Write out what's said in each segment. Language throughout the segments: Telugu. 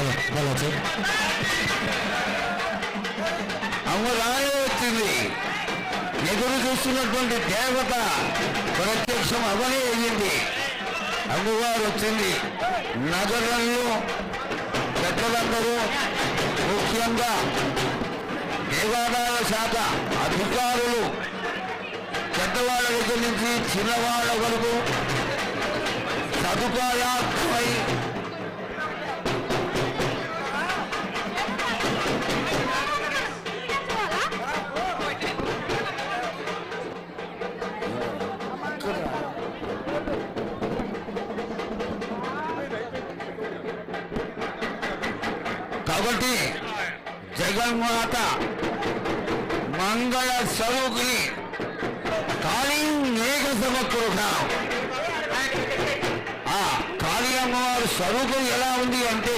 హలో హలో సార్ అమ్మ రానే వచ్చింది. ఎదురు చూస్తున్నటువంటి దేవత ప్రత్యక్షం అవనే అయ్యింది. అమ్మవారు వచ్చింది. నగరంలో పెద్దలందరూ ముఖ్యంగా దేవాదాయ శాఖ అధికారులు పెద్దవాళ్ళ దగ్గర నుంచి చిన్నవాళ్ళ వరకు సదుపాయాత్మై ఒకటి జగన్మాత మంగళ స్వరూపిణి కాళీ మేఘ సమకృతం ఆ కాళీ అమ్మవారి స్వరూపం ఎలా ఉంది అంటే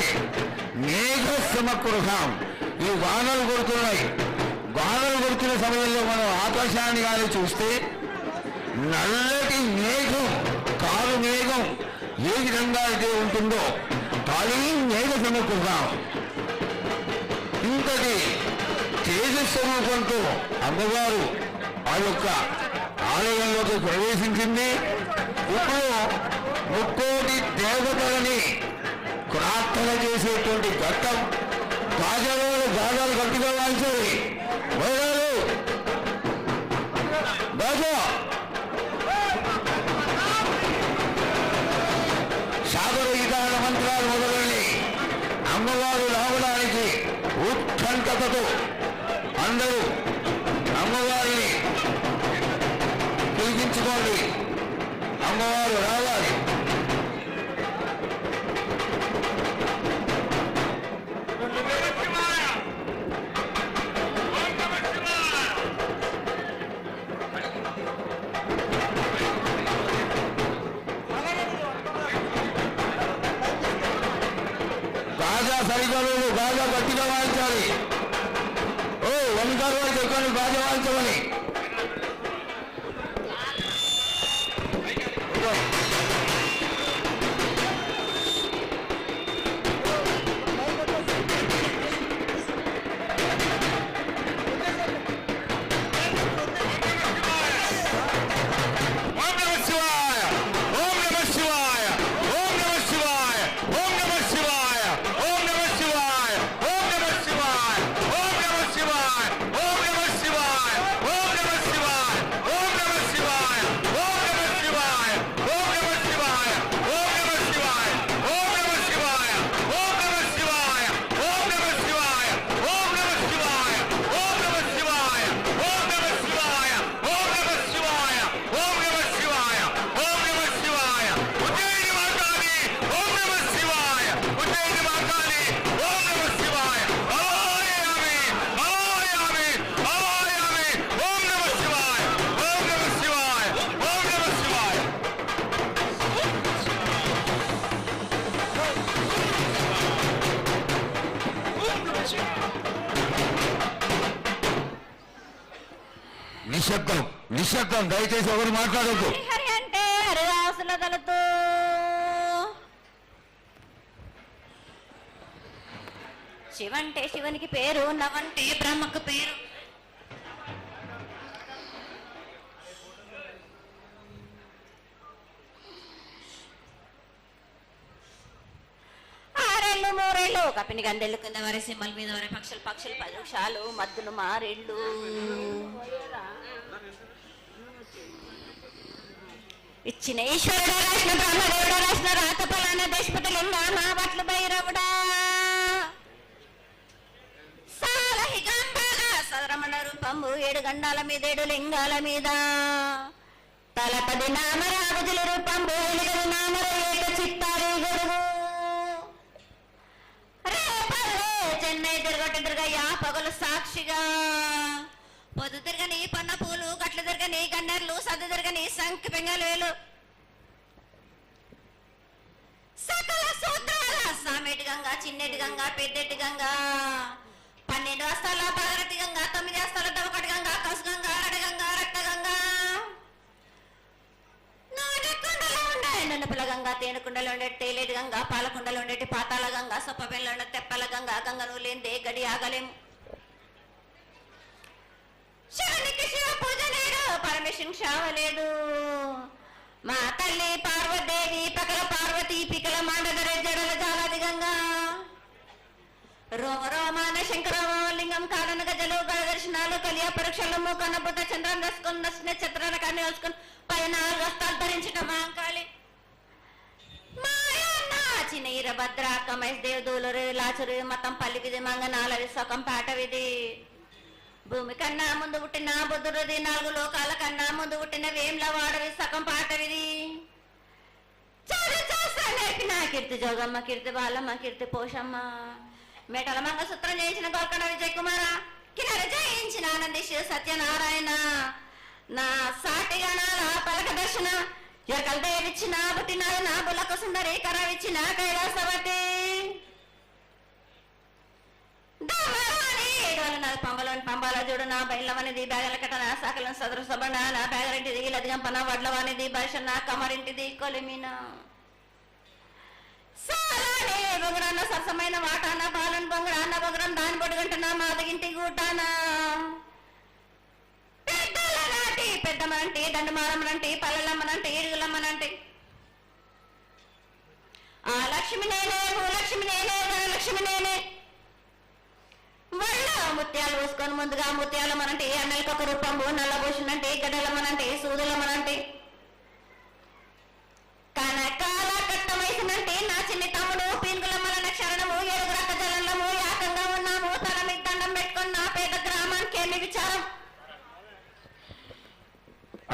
మేఘ సమకృతం ఈ వానలు కొడుతున్నాయి. వానలు కొడుతున్న సమయంలో మనం ఆకాశాన్ని కానీ చూస్తే నల్లటి మేఘం కారు మేఘం ఏ విధంగా అయితే ఉంటుందో కాళీ మేఘ సమకృతం ఇంతటి తేజస్వరూపంతో అమ్మవారు ఆ యొక్క ఆలయంలోకి ప్రవేశించింది. ఇప్పుడు ముక్కోటి దేవతలని ప్రార్థన చేసేటువంటి ఘట్టం గాజాలు గాజాలు కట్టుకోవాల్సి మహిళలు బాజా ఉత్కంఠతతో అందరూ అమ్మవారిని పిలిపించుకోండి అమ్మవారు రావాలి. నిశ్శబ్దం నిశ్శబ్దం దయచేసి ఎవరు మాట్లాడద్దు పేరు నవంటే బ్రహ్మకు పేరు. ఆరేళ్ళు మూరేళ్ళు కపిని గండెళ్ళు కింద వరే సింహల మీద వరే పక్షులు పక్షులు పలుషాలు మద్దులు మారేళ్ళు. ఇచ్చిన ఈశ్వరుడు రాసిన బ్రహ్మదేవుడు రాసిన రాత పలానా దేశపతులు మా బట్లు భైరవుడా. సరమణ రూపము ఏడు గండాల మీద ఏడు లింగాల మీద. తలపది నామరాగుజుల రూపంబు ఎలుగది నామర ఏక చిత్తారి గొడుగు. చెన్నై తిరగట తిరగయ్య పగలు సాక్షిగా. పొద్దు తిరగని పన్న పూలు గట్లు తిరగని గన్నెర్లు సద్దు తిరగని సంఖ్య పెంగలేలు సకల సూత్రాల సామెటి గంగా చిన్నటి గంగా పెద్దటి గంగా. పన్నెండు హస్తాల భారతి గంగా తొమ్మిది హస్తాల దవకటి గంగా కసు గంగా అడ గంగా రక్త గంగా నాగకొండలో ఉండే నన్నపుల గంగా తేనెకుండలో ఉండే తేలేటి గంగా పాలకుండలో ఉండేటి పాతాల గంగా సొప్పబెల్లో ఉండే లేదే గడి ఆగలేము శివునికి శివ పూజ లేడు పరమేశ్వరుని శావలేదు మా తల్లి పార్వతి రోమ రోమాన శంకరలింగం కారణ గజలు గణ దర్శనాలు కలియ పరీక్షలు మూకనబుద్ధ చంద్రం దసుకున్న నక్షత్రాల కానీ వేసుకుని పైన వస్త్రాలు ధరించిన మాంకాళి మాయన్న చిన్న ఈరభద్ర కమేష్ దేవ్ దూలరు లాచురు మతం పల్లి విధి మంగనాల విశ్వకం పాట విధి భూమి కన్నా ముందు పుట్టిన బుద్ధుడిది నాలుగు లోకాల కన్నా ముందు పుట్టిన వేమ్ల వాడవి సగం పాటవిది చాలా చేస్తా నేర్పిన కీర్తి జోగమ్మ కీర్తి బాలమ్మ కీర్తి పోషమ్మ. మేటల మంగళసూత్రం చేయించిన గోకణ విజయ్ కుమార కిన్నర జయించిన ఆనంది సత్యనారాయణ. నా సాటిగా నా పలక దర్శన ఎరకల దేవిచ్చిన పుట్టిన నా బులకు సుందరి కరవిచ్చిన కైలాసవతి. పంబలోని పంబాల చూడు నా బయలవనిది బ్యాగల కట్ట నా సాకలను సదరు సబణ నా బ్యాగరింటిది లదిగంపన వడ్లవానిది భాష నా కమరింటిది కొలిమిన. సాలానే బొంగరాన్న సరసమైన వాటాన బాలన్ బొంగరాన్న బొంగరం దాని పొడుగుంటున్నా మాదగింటి గుడ్డానా పెద్దలనాటి పెద్దమనంటి దండమారమ్మనంటి పల్లెలమ్మనంటి ఇరుగులమ్మనంటి ఆ లక్ష్మి నేనే భూలక్ష్మి నేనే ధనలక్ష్మి నేనే. వాళ్ళ ముత్యాలు పోసుకొని ముందుగా ముత్యాలు మనంటే అన్నలకి ఒక రూపంబు నల్లబోషునంటే గడ్డలమ్మనంటే సూదులమ్మనంటే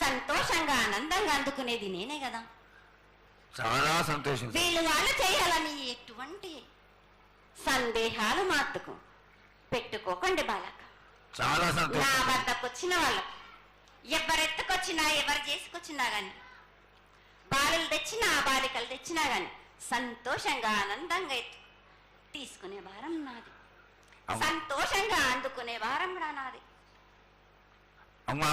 సంతోషంగా ఆనందంగా అందుకునేది నేనే కదా. చాలా సంతోషం వీళ్ళు వాళ్ళు చేయాలని ఎటువంటి సందేహాలు మాత్తుకు పెట్టుకోకండి బాలక. చాలా నా సంతోషం వద్దకు వచ్చిన వాళ్ళకు ఎవరెత్తుకొచ్చినా ఎవరు చేసుకొచ్చినా గాని బాలలు తెచ్చినా బాలికలు తెచ్చినా గాని సంతోషంగా ఆనందంగా ఎత్తు తీసుకునే వారం నాది. సంతోషంగా అందుకునే వారం నాది. అమ్మా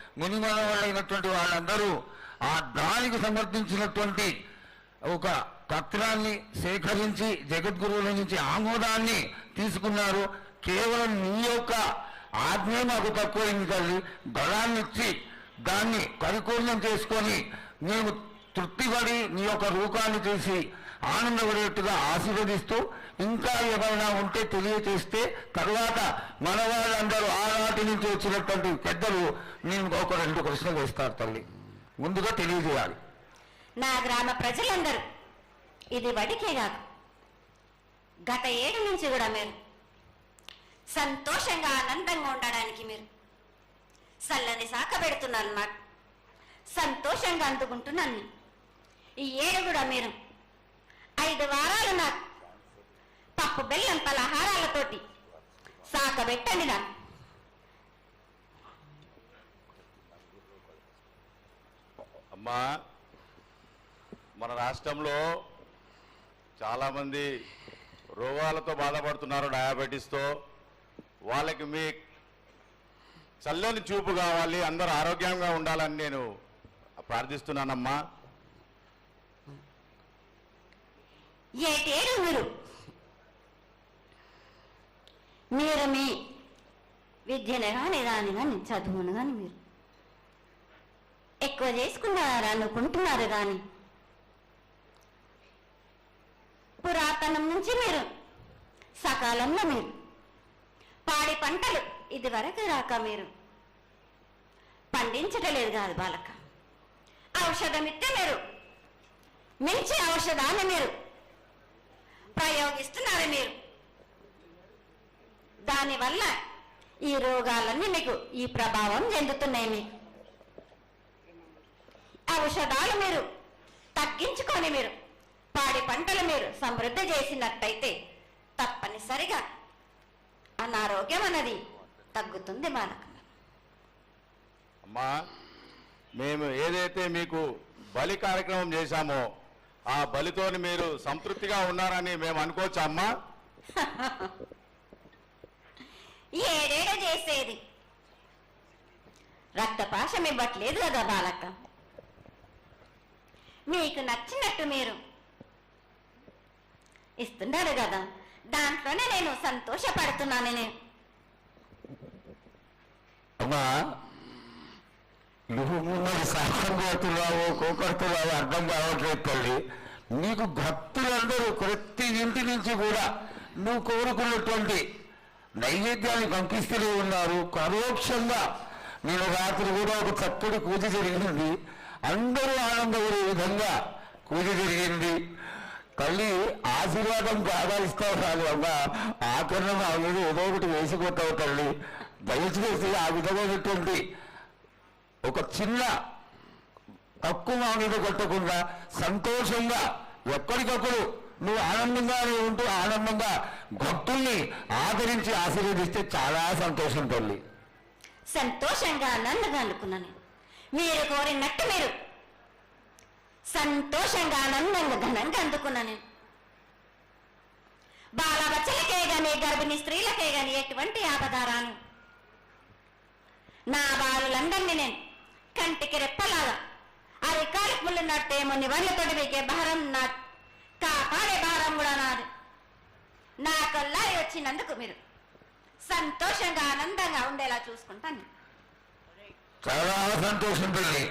మునిమన వాళ్ళందరూ ఆ దానికి సమర్థించినటువంటి ఒక పత్రాన్ని సేకరించి జగద్గురువుల నుంచి ఆమోదాన్ని తీసుకున్నారు. కేవలం నీ యొక్క ఆజ్ఞ మాకు తక్కువైంది తల్లి. బలాన్ని ఇచ్చి దాన్ని పరిపూర్ణం చేసుకొని మేము తృప్తిపడి నీ యొక్క రూపాన్ని చూసి ఆనందపడేట్టుగా ఆశీర్వదిస్తూ ఇంకా ఏమైనా ఉంటే తెలియచేస్తే తర్వాత మన వాళ్ళందరూ ఆనాటి నుంచి వచ్చినటువంటి పెద్దలు నేను ఒక రెండు ప్రశ్నలు వేస్తారు తల్లి. ముందుగా తెలియజేయాలి. నా గ్రామ ప్రజలందరూ ఇది వడికే కాదు గత ఏడు నుంచి కూడా మీరు సంతోషంగా ఆనందంగా ఉండడానికి మీరు చల్లని శాఖ పెడుతున్నారు నాకు సంతోషంగా అందుకుంటున్నాను. ఈ ఏడు కూడా మీరు ఐదు వారాలు నాకు పప్పు బెల్లం పలహారాలతోటి సాక పెట్టండి నాకు. అమ్మా మన రాష్ట్రంలో చాలామంది రోగాలతో బాధపడుతున్నారు డయాబెటీస్తో. వాళ్ళకి మీ చల్లని చూపు కావాలి అందరూ ఆరోగ్యంగా ఉండాలని నేను ప్రార్థిస్తున్నానమ్మా. ఏటేడు మీరు? మీరు మీ విద్యను కానీ దాన్ని కానీ చదువును కానీ మీరు. ఎక్కువ చేసుకున్నారు అనుకుంటున్నారు కానీ పురాతనం నుంచి మీరు సకాలంలో మీరు పాడి పంటలు ఇది వరకు రాక మీరు. పండించటలేదు కాదు బాలక. ఔషధం ఇస్తే మీరు మించి ఔషధాన్ని మీరు ప్రయోగిస్తున్నారు మీరు. దానివల్ల ఈ రోగాలన్నీ మీకు ఈ ప్రభావం చెందుతున్నాయి మీకు. ఔషధాలు మీరు తగ్గించుకొని మీరు పాడి పంటలు మీరు సమృద్ధి చేసినట్టయితే తప్పనిసరిగా అనారోగ్యం అన్నది తగ్గుతుంది బాలక అమ్మా మేము ఏదైతే మీకు బలి కార్యక్రమం చేశామో ఆ బలితోని మీరు సంతృప్తిగా ఉన్నారని మేము అనుకోవచ్చా అమ్మా? ఏడేడ చేసేది. రక్తపాశం ఇవ్వట్లేదు కదా బాలక్క. మీకు నచ్చినట్టు మీరు ఇస్తున్నారు కదా దాంట్లోనే నేను సంతోషపడుతున్నాను నేను అమ్మా నువ్వు సాహసం కోరుతున్నావు కోకడుతున్నావు అర్థం కావట్లేదు తల్లి. నీకు భక్తులందరూ ప్రతి ఇంటి నుంచి కూడా నువ్వు కోరుకున్నటువంటి నైవేద్యాన్ని పంపిస్తూనే ఉన్నారు. పరోక్షంగా నేను రాత్రి కూడా ఒక చక్కటి పూజ జరిగింది. అందరూ ఆనందపడే విధంగా పూజ జరిగింది. తల్లి ఆశీర్వాదం బాగా ఇస్తావు కాదు అమ్మ. ఆకరణ ఆల్రెడీ ఏదో ఒకటి వేసిపోతావు తల్లి. దయచేసి ఆ విధమైనటువంటి ఒక చిన్న తక్కువ మా మీద కొట్టకుండా సంతోషంగా ఎప్పటికప్పుడు నువ్వు ఆనందంగా ఉంటూ ఆనందంగా భక్తుల్ని ఆదరించి ఆశీర్వదిస్తే చాలా సంతోషం తల్లి. సంతోషంగా ఆనందంగా అనుకున్నాను మీరు కోరినట్టు మీరు. సంతోషంగా ఆనందంగా ఘనంగా అందుకున్నాను నేను. బాలబచ్చలకే గాని గర్భిణీ స్త్రీలకే గాని ఎటువంటి ఆపదారాను నా బాలులందరినీ నేను కంటికి రెప్పలాగా అరికాలికి ముళ్ళు నట్టేమో నివర్లతోటి మీకే భారం నా కాపాడే భారం కూడా నాది. నా కల్లారి వచ్చినందుకు మీరు సంతోషంగా ఆనందంగా ఉండేలా చూసుకుంటాను. చాలా సంతోషం తల్లి